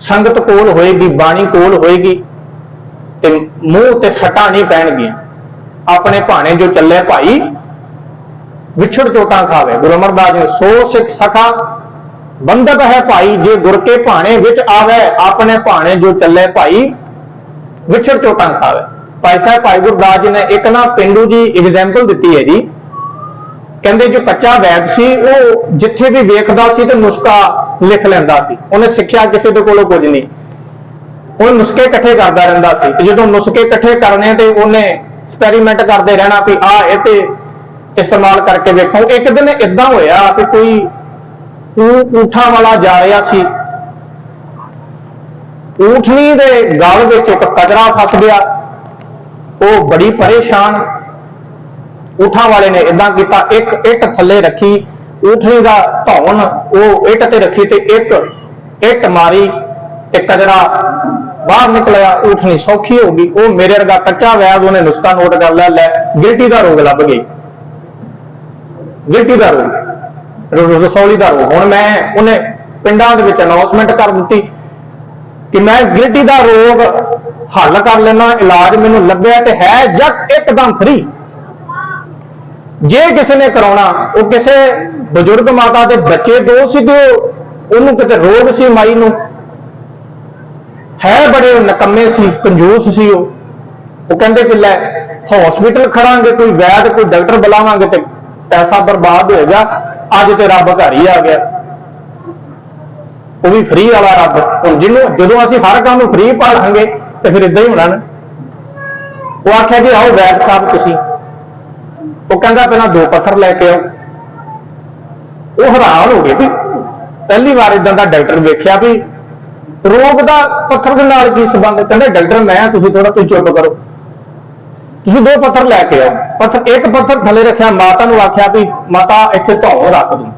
ਸੰਗਤ ਕੋਲ ਹੋਏਗੀ ਬਾਣੀ ਕੋਲ ਹੋਏਗੀ ਤੇ ਮੂੰਹ ਤੇ ਸੱਟਾਂ ਨਹੀਂ ਪੈਣਗੀਆਂ। ਆਪਣੇ ਭਾਣੇ ਜੋ ਚੱਲੇ ਭਾਈ ਵਿਛੜ ਚੋਟਾਂ ਖਾਵੇ। ਗੁਰੂ ਅਮਰਦਾਸ ਜੀ ਨੇ, ਸੋ ਸਿੱਖ ਸਖਾ ਬੰਧਕ ਹੈ ਭਾਈ ਜੇ ਗੁਰ ਕੇ ਭਾਣੇ ਵਿੱਚ ਆਵੇ ਆਪਣੇ ਭਾਣੇ ਜੋ ਚੱਲੇ ਭਾਈ ਵਿਛੜ ਚੋਟਾਂ ਖਾਵੇ। ਭਾਈ ਸਾਹਿਬ ਭਾਈ ਗੁਰਦਾਸ ਜੀ ਨੇ ਇੱਕ ਨਾ ਪਿੰਡੂ ਜੀ ਐਗਜ਼ਾਮਪਲ ਦਿੱਤੀ ਹੈ ਜੀ। ਕਹਿੰਦੇ ਜੋ ਕੱਚਾ ਵੈਦ ਸੀ, ਉਹ ਜਿੱਥੇ ਵੀ ਵੇਖਦਾ ਸੀ ਤੇ ਨੁਸਖਾ ਲਿਖ ਲੈਂਦਾ ਸੀ। ਉਹਨੇ ਸਿੱਖਿਆ ਕਿਸੇ ਦੇ ਕੋਲੋਂ ਕੁਝ ਨਹੀਂ। ਉਹ ਨੁਸਖੇ ਇਕੱਠੇ ਕਰਦਾ ਰਹਿੰਦਾ ਸੀ। ਤੇ ਜਦੋਂ ਨੁਸਖੇ ਇਕੱਠੇ ਕਰਨੇ ਤੇ ਉਹਨੇ ਐਕਸਪੈਰੀਮੈਂਟ ਕਰਦੇ ਰਹਿਣਾ ਵੀ ਆ ਇਹ ਤੇ ਇਸਤੇਮਾਲ ਕਰਕੇ ਵੇਖੋ। ਇੱਕ ਦਿਨ ਇਦਾਂ ਹੋਇਆ ਕਿ ਕੋਈ ਊ- ਊਠਾਂ ਵਾਲਾ ਜਾ ਰਿਹਾ ਸੀ। ਊਠਣੀ ਦੇ ਗਲ ਵਿੱਚ ਇੱਕ ਕਚਰਾ ਫਸ ਗਿਆ। ਉਹ ਬੜੀ ਪਰੇਸ਼ਾਨ ਊਠਾਂ ਵਾਲੇ ਨੇ ਇਦਾਂ ਕੀਤਾ, ਇੱਕ ਇੱਟ ਥੱਲੇ ਰੱਖੀ, ਊਠਣੀ ਦਾ ਧੌਣ ਉਹ ਇੱਟ ਤੇ ਰੱਖੀ ਤੇ ਇੱਕ ਇੱਟ ਮਾਰੀ ਤੇ ਕਜਰਾ ਬਾਹਰ ਨਿਕਲਿਆ, ਊਠਣੀ ਸੌਖੀ ਹੋ ਗਈ। ਉਹ ਮੇਰੇ ਵਰਗਾ ਕੱਚਾ ਵੈਦ ਉਹਨੇ ਨੁਸਖਾ ਨੋਟ ਕਰ ਲਿਆ, ਲੈ, ਗਿਲਟੀ ਦਾ ਰੋਗ ਲੱਭ ਗਈ। ਗਿਲਟੀ ਦਾ ਰੋਗ ਰਸੌਲੀ ਦਾ ਰੋਗ। ਹੁਣ ਮੈਂ ਉਹਨੇ ਪਿੰਡਾਂ ਦੇ ਵਿੱਚ ਅਨਾਉਂਸਮੈਂਟ ਕਰ ਦਿੱਤੀ ਕਿ ਮੈਂ ਗਿਲਟੀ ਦਾ ਰੋਗ ਹੱਲ ਕਰ ਲੈਣਾ ਇਲਾਜ ਮੈਨੂੰ ਲੱਭਿਆ ਤੇ ਹੈ ਜਦ ਇੱਕਦਮ ਫ੍ਰੀ ਜੇ ਕਿਸੇ ਨੇ ਕਰਾਉਣਾ, ਉਹ ਕਿਸੇ ਬਜ਼ੁਰਗ ਮਾਤਾ ਦੇ ਬੱਚੇ ਤੋਂ ਸੀ ਤੇ ਉਹਨੂੰ ਕਿਤੇ ਰੋਗ ਸੀ ਮਾਈ ਨੂੰ? ਹੈ ਬੜੇ ਨਕੰਮੇ ਸੀ, ਕੰਜੂਸ ਸੀ ਉਹ। ਉਹ ਕਹਿੰਦੇ ਕਿ ਲੈ ਹਸਪੀਟਲ ਖੜਾਂਗੇ, ਕੋਈ ਵੈਦ, ਕੋਈ ਡਾਕਟਰ ਬੁਲਾਵਾਂਗੇ ਤੇ ਪੈਸਾ ਬਰਬਾਦ ਹੋਏਗਾ ਅੱਜ ਤੇ ਰੱਬ ਘਰ ਹੀ ਆ ਗਿਆ। ਉਹ ਵੀ ਫ੍ਰੀ ਵਾਲਾ ਰੱਬ। ਹੁਣ ਜਿਹਨੂੰ, ਜਦੋਂ ਅਸੀਂ ਹਰ ਕੰਮ ਨੂੰ ਫ੍ਰੀ ਭਾਲਾਂਗੇ ਤੇ ਫਿਰ ਇਦਾਂ ਹੀ ਹੋਣਾ ਨਾ। ਉਹ ਆਖਿਆ ਜੀ ਆਓ ਵੈਦ ਸਾਹਿਬ ਤੁਸੀਂ। ਉਹ ਕਹਿੰਦਾ ਪਹਿਲਾਂ ਦੋ ਪੱਥਰ ਲੈ ਕੇ ਆਓ। ਉਹ ਹੈਰਾਨ ਹੋ ਗਏ ਵੀ ਪਹਿਲੀ ਵਾਰ ਇਦਾਂ ਦਾ ਡਾਕਟਰ ਵੇਖਿਆ ਵੀ ਰੋਗ ਦਾ ਪੱਥਰ ਦੇ ਨਾਲ ਕੀ ਸੰਬੰਧ ਕਹਿੰਦੇ ਡਾਕਟਰ, ਮੈਂ ਤੁਸੀਂ ਥੋੜਾ ਤੁਸੀਂ ਚੁੱਪ ਕਰੋ। ਤੁਸੀਂ ਦੋ ਪੱਥਰ ਲੈ ਕੇ ਆਓ। ਪੱਥਰ, ਇੱਕ ਪੱਥਰ ਥੱਲੇ ਰੱਖਿਆ, ਮਾਤਾ ਨੂੰ ਆਖਿਆ ਵੀ ਮਾਤਾ, ਇੱਥੇ ਧੌਣ ਰੱਖ ਦੂੰ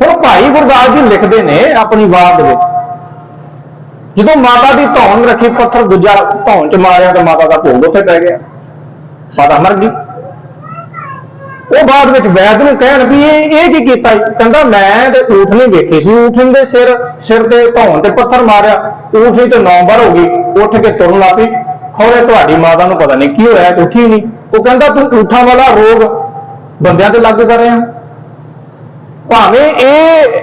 ਹੁਣ ਭਾਈ ਗੁਰਦਾਸ ਜੀ ਲਿਖਦੇ ਨੇ ਆਪਣੀ ਬਾਤ ਦੇ ਵਿੱਚ। ਜਦੋਂ ਮਾਤਾ ਦੀ ਧੌਣ ਰੱਖੀ, ਪੱਥਰ ਦੂਜਾ ਧੌਣ ਚ ਮਾਰਿਆ ਤੇ ਮਾਤਾ ਦਾ ਭੋਗ ਉੱਥੇ ਪੈ ਗਿਆ। ਮਾਤਾ ਮਰ ਗਈ। ਉਹ ਬਾਅਦ ਵਿੱਚ ਵੈਦ ਨੂੰ ਕਹਿਣ ਵੀ ਇਹ ਇਹ ਕੀ ਕੀਤਾ ਕਹਿੰਦਾ ਮੈਂ ਤੇ ਊਠ ਨਹੀਂ ਵੇਖੀ ਸੀ। ਊਠ ਦੇ ਸਿਰ ਸਿਰ ਤੇ ਧੌਣ ਤੇ ਪੱਥਰ ਮਾਰਿਆ। ਊਠ ਦੀ ਤੇ ਨੌਂਬਰ ਹੋ ਗਈ। ਉੱਠ ਕੇ ਤੁਰਨ ਲੱਗ ਪਈ। ਖੌਰੇ ਤੁਹਾਡੀ ਮਾਤਾ ਨੂੰ ਪਤਾ ਨਹੀਂ ਕੀ ਹੋਇਆ, ਤੇ ਉੱਠੀ ਨਹੀਂ। ਉਹ ਕਹਿੰਦਾ, ਤੂੰ ਊਠਾਂ ਵਾਲਾ ਰੋਗ ਬੰਦਿਆਂ ਤੇ ਲਾਗੂ ਕਰ ਰਿਹਾ। ਭਾਵੇਂ ਇਹ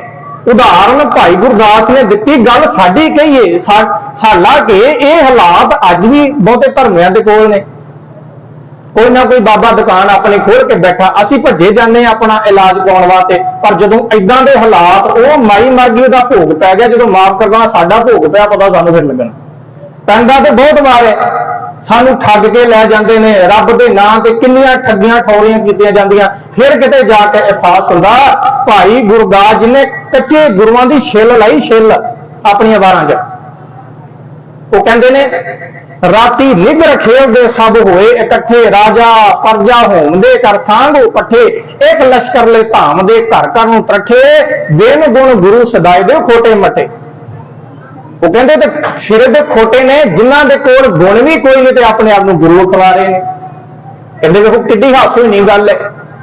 ਉਦਾਹਰਨ ਭਾਈ ਗੁਰਦਾਸ ਨੇ ਦਿੱਤੀ, ਗੱਲ ਸਾਡੀ ਕਹੀਏ। ਹਾਲਾਂਕਿ ਇਹ ਹਾਲਾਤ ਅੱਜ ਵੀ ਬਹੁਤੇ ਧਰਮਿਆਂ ਦੇ ਕੋਲ ਨੇ। ਕੋਈ ਨਾ ਕੋਈ ਬਾਬਾ ਦੁਕਾਨ ਆਪਣੇ ਖੋਲ ਕੇ ਬੈਠਾ, ਅਸੀਂ ਭੱਜੇ ਜਾਂਦੇ ਹਾਂ ਆਪਣਾ ਇਲਾਜ ਕਰਾਉਣ ਵਾਸਤੇ, ਪਰ ਜਦੋਂ ਐਦਾਂ ਦੇ ਹਾਲਾਤ, ਉਹ ਮਾਈ ਮਰ ਗਈ, ਉਹਦਾ ਭੋਗ ਪੈ ਗਿਆ, ਜਦੋਂ ਮਾਫ ਕਰਨਾ ਸਾਡਾ ਭੋਗ ਪਿਆ, ਪਤਾ ਸਾਨੂੰ ਫਿਰ ਲੱਗਣਾ। ਪੈਂਦਾ ਤੇ ਬਹੁਤ ਵਾਰ ਸਾਨੂੰ ਠੱਗ ਕੇ ਲੈ ਜਾਂਦੇ ਨੇ, ਰੱਬ ਦੇ ਨਾਂ ਤੇ ਕਿੰਨੀਆਂ ਠੱਗੀਆਂ ਠੋਰੀਆਂ ਕੀਤੀਆਂ ਜਾਂਦੀਆਂ, ਫਿਰ ਕਿਤੇ ਜਾ ਕੇ ਅਹਿਸਾਸ ਹੁੰਦਾ, ਭਾਈ ਗੁਰਦਾਸ ਜੀ ਨੇ ਕੱਚੇ ਗੁਰੂਆਂ ਦੀ ਛਿੱਲ ਲਾਈ, ਛਿੱਲ ਆਪਣੀਆਂ ਵਾਰਾਂ 'ਚ। ਉਹ ਕਹਿੰਦੇ ਨੇ ਰਾਤੀ ਨਿਗ ਦੇ ਸਭ ਹੋਏ, ਇਕੱਠੇ ਰਾਜਾ, ਪਰਜਾ ਹੋਮਦੇ ਕਰ ਸਾਂਘੋ ਪੱਠੇ ਇੱਕ ਲਸ਼ਕਰ ਲੈ ਧਾਮ ਦੇ ਘਰ ਘਰ ਨੂੰ ਤਰਠੇ ਵੇਨ ਗੁਣ ਗੁਰੂ ਸਦਾਏ ਦੇ ਖੋਟੇ ਮਟੇ। ਉਹ ਕਹਿੰਦੇ ਤੇ ਸਿਰੇ ਦੇ ਖੋਟੇ ਨੇ, ਜਿਨ੍ਹਾਂ ਦੇ ਕੋਲ ਗੁਣ ਵੀ ਕੋਈ ਨਹੀਂ ਤੇ ਆਪਣੇ ਆਪ ਨੂੰ ਗੁਰੂ ਖਵਾ ਰਹੇ ਨੇ। ਕਹਿੰਦੇ ਦੇਖੋ ਕਿੱਡੀ ਹਾਸੋਈ ਨਹੀਂ ਗੱਲ ਹੈ।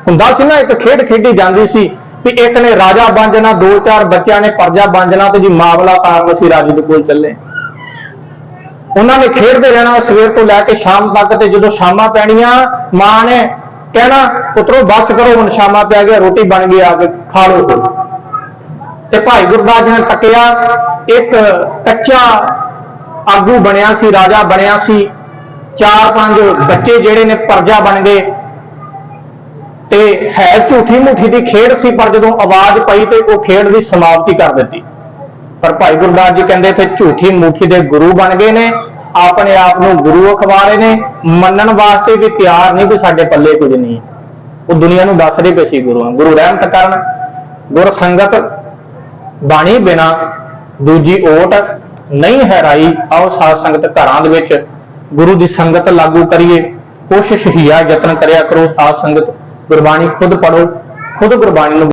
ਹੁੰਦਾ ਸੀ ਨਾ, ਇੱਕ ਖੇਡ ਖੇਡੀ ਜਾਂਦੀ ਸੀ ਵੀ ਇੱਕ ਨੇ ਰਾਜਾ ਬਣ ਜਾਣਾ, ਦੋ ਚਾਰ ਬੱਚਿਆਂ ਨੇ ਪਰਜਾ ਬਣ ਜਾਣਾ ਤੇ ਜੀ ਮਾਮਲਾ ਕਾਰਨ ਅਸੀਂ ਰਾਜੇ ਦੇ ਕੋਲ ਚੱਲੇ। ਉਹਨਾਂ ਨੇ ਖੇਡਦੇ ਰਹਿਣਾ ਸਵੇਰ ਤੋਂ ਲੈ ਕੇ ਸ਼ਾਮ ਤੱਕ ਤੇ ਜਦੋਂ ਸ਼ਾਮਾਂ ਪੈਣੀਆਂ, ਮਾਂ ਨੇ ਕਹਿਣਾ, ਪੁੱਤਰੋ, ਬਸ ਕਰੋ, ਹੁਣ ਸ਼ਾਮਾਂ ਪੈ ਗਿਆ ਰੋਟੀ ਬਣ ਗਈ ਆ ਕੇ, ਖਾ ਲਓ ਤੇ ਭਾਈ ਗੁਰਦਾਸ ਜੀ ਨੇ ਤੱਕਿਆ, ਇੱਕ ਕੱਚਾ ਆਗੂ ਬਣਿਆ ਸੀ, ਰਾਜਾ ਬਣਿਆ ਸੀ। ਚਾਰ ਪੰਜ ਬੱਚੇ ਜਿਹੜੇ ਨੇ ਪਰਜਾ ਬਣ ਗਏ। ਤੇ ਹੈ ਝੂਠੀ ਮੁੱਠੀ ਦੀ ਖੇਡ ਸੀ, ਪਰ ਜਦੋਂ ਆਵਾਜ਼ ਪਈ ਤੇ ਉਹ ਖੇਡ ਦੀ ਸਮਾਪਤੀ ਕਰ ਦਿੱਤੀ। ਪਰ ਭਾਈ ਗੁਰਦਾਸ ਜੀ ਕਹਿੰਦੇ ਇੱਥੇ ਝੂਠੀ ਮੁੱਠੀ ਦੇ ਗੁਰੂ ਬਣ ਗਏ ਨੇ, ਆਪਣੇ ਆਪ ਨੂੰ ਗੁਰੂ ਅਖਵਾਰੇ ਨੇ, ਮੰਨਣ ਵਾਸਤੇ ਵੀ ਤਿਆਰ ਨਹੀਂ ਕੋਈ ਸਾਡੇ ਪੱਲੇ ਕੁਝ ਨਹੀਂ। ਉਹ ਦੁਨੀਆ ਨੂੰ ਦੱਸ ਰਹੇ ਪਏ ਸੀ ਗੁਰੂ ਗੁਰੂ ਰਹਿਮਤ ਕਰਨ, ਗੁਰ ਸੰਗਤ ਬਾਣੀ ਬਿਨਾ ਦੂਜੀ ਓਟ ਨਹੀਂ ਹੈ ਰਾਈ ਆਓ ਸਾਧ ਸੰਗਤ ਘਰਾਂ ਦੇ ਵਿੱਚ ਗੁਰੂ ਦੀ ਸੰਗਤ ਲਾਗੂ ਕਰੀਏ। ਕੋਸ਼ਿਸ਼ ਹੀਆ ਯਤਨ ਕਰਿਆ ਕਰੋ, ਸਾਧ ਸੰਗਤ ਗੁਰਬਾਣੀ ਖੁਦ ਪੜੋ ਖੁਦ ਗੁਰਬਾਣੀ ਨੂੰ